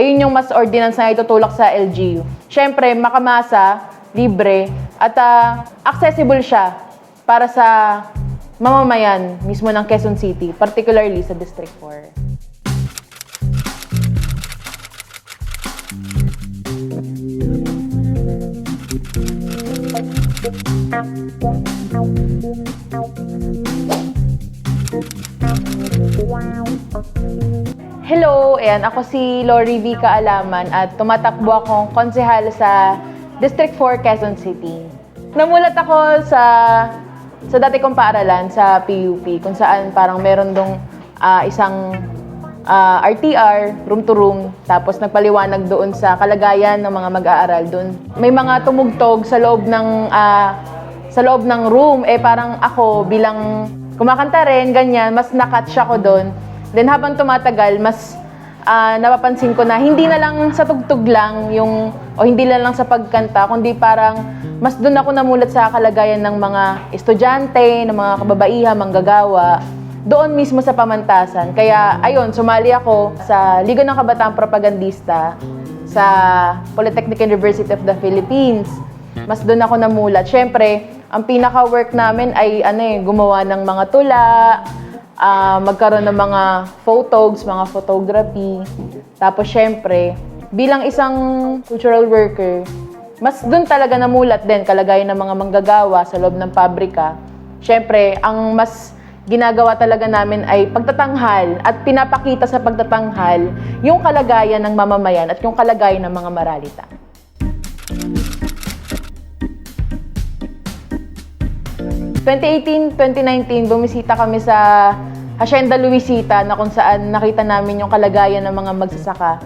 ayun yung mas ordinance na itutulak sa LGU. Siyempre, makamasa, libre, at ah, accessible siya para sa mamamayan mismo ng Quezon City, particularly sa District 4. Hello, ayan, ako si Lori V. Kaalaman at tumatakbo akong konsehal sa District 4, Quezon City. Namulat ako sa sa dati kong paaralan sa PUP kung saan parang meron dong ah, isang ah, RTR, room to room, tapos nagpaliwanag doon sa kalagayan ng mga mag-aaral doon. May mga tumugtog sa loob ng ah, sa loob ng room, eh parang ako bilang kumakanta rin, ganyan, mas nakatch ako doon. Then habang tumatagal, mas ah, napapansin ko na hindi na lang sa tugtog lang yung o hindi na lang sa pagkanta kundi parang mas doon ako namulat sa kalagayan ng mga estudyante, ng mga kababaihan, manggagawa doon mismo sa pamantasan. Kaya ayun, sumali ako sa Liga ng Kabataang Propagandista sa Polytechnic University of the Philippines. Mas doon ako namulat. Siyempre, ang pinaka-work namin ay ano eh, gumawa ng mga tula, ah, magkaroon ng mga photos, mga photography. Tapos syempre, bilang isang cultural worker, mas doon talaga namulat din kalagayan ng mga manggagawa sa loob ng pabrika. Syempre, ang mas ginagawa talaga namin ay pagtatanghal at pinapakita sa pagtatanghal yung kalagayan ng mamamayan at yung kalagayan ng mga maralita. 2018-2019, bumisita kami sa Hacienda Luisita na kung saan nakita namin yung kalagayan ng mga magsasaka.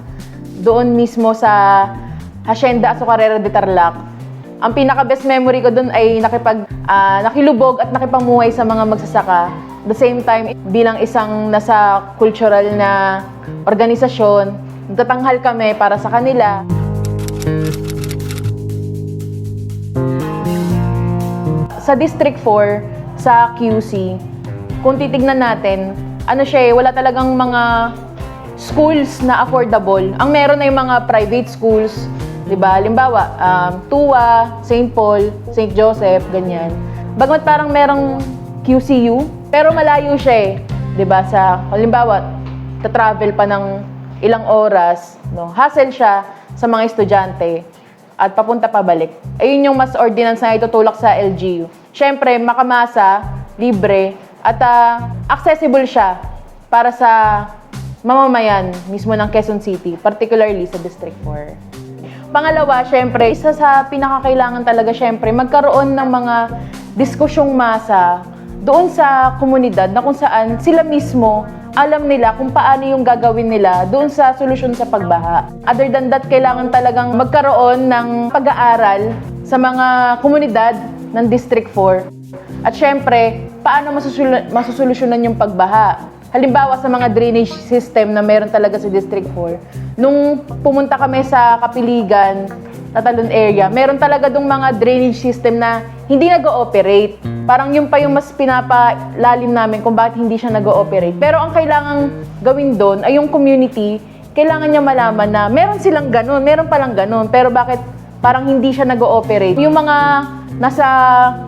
Doon mismo sa Hacienda Azucarera de Tarlac. Ang pinaka-best memory ko doon ay nakipag, ah, nakilubog at nakipangmuhay sa mga magsasaka. The same time, bilang isang nasa cultural na organisasyon, nagtatanghal kami para sa kanila. sa District 4, sa QC, kung titignan natin, ano siya eh, wala talagang mga schools na affordable. Ang meron ay mga private schools, di ba? Limbawa, um, TUA, St. Paul, St. Joseph, ganyan. Bagmat parang merong QCU, pero malayo siya eh. Di ba? Sa, halimbawa, travel pa ng ilang oras, no? hassle siya sa mga estudyante at papunta pabalik. Ayun yung mas ordinance na itutulak sa LGU. Siyempre, makamasa, libre, at ah, accessible siya para sa mamamayan mismo ng Quezon City, particularly sa District 4. Pangalawa, syempre, isa sa pinakakailangan talaga syempre, magkaroon ng mga diskusyong masa doon sa komunidad na kung saan sila mismo alam nila kung paano yung gagawin nila doon sa solusyon sa pagbaha. Other than that, kailangan talagang magkaroon ng pag-aaral sa mga komunidad ng District 4. At syempre, paano masusul- masusolusyonan yung pagbaha? Halimbawa sa mga drainage system na meron talaga sa District 4. Nung pumunta kami sa Kapiligan, Tatalon area, meron talaga dong mga drainage system na hindi nag-ooperate. Parang yung pa yung mas pinapalalim namin kung bakit hindi siya nag-ooperate. Pero ang kailangan gawin doon ay yung community, kailangan niya malaman na meron silang ganun, meron palang ganun, pero bakit parang hindi siya nag-ooperate. Yung mga nasa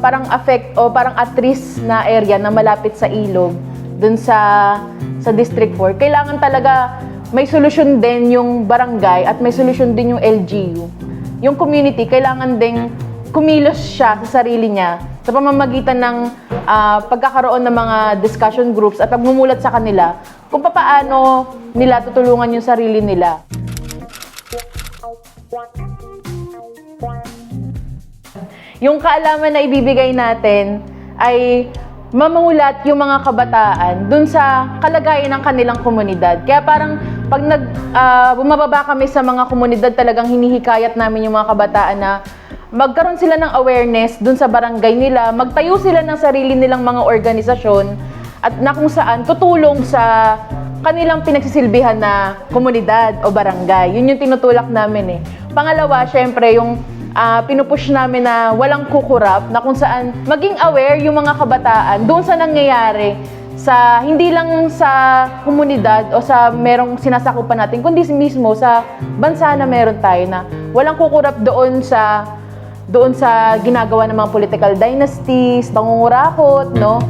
parang affect o parang at risk na area na malapit sa ilog, dun sa sa District 4, kailangan talaga may solusyon din yung barangay at may solusyon din yung LGU. Yung community, kailangan ding kumilos siya sa sarili niya sa pamamagitan ng ah, pagkakaroon ng mga discussion groups at pagmumulat sa kanila kung paano nila tutulungan yung sarili nila. Yung kaalaman na ibibigay natin ay mamulat yung mga kabataan dun sa kalagayan ng kanilang komunidad. Kaya parang pag nag, ah, bumababa kami sa mga komunidad, talagang hinihikayat namin yung mga kabataan na magkaroon sila ng awareness dun sa barangay nila, magtayo sila ng sarili nilang mga organisasyon at na kung saan tutulong sa kanilang pinagsisilbihan na komunidad o barangay. Yun yung tinutulak namin eh. Pangalawa, syempre, yung ah, pinupush namin na walang kukurap, na kung saan maging aware yung mga kabataan doon sa nangyayari sa hindi lang sa komunidad o sa merong sinasakupan natin kundi mismo sa bansa na meron tayo na walang kukurap doon sa doon sa ginagawa ng mga political dynasties, pangungurakot, no?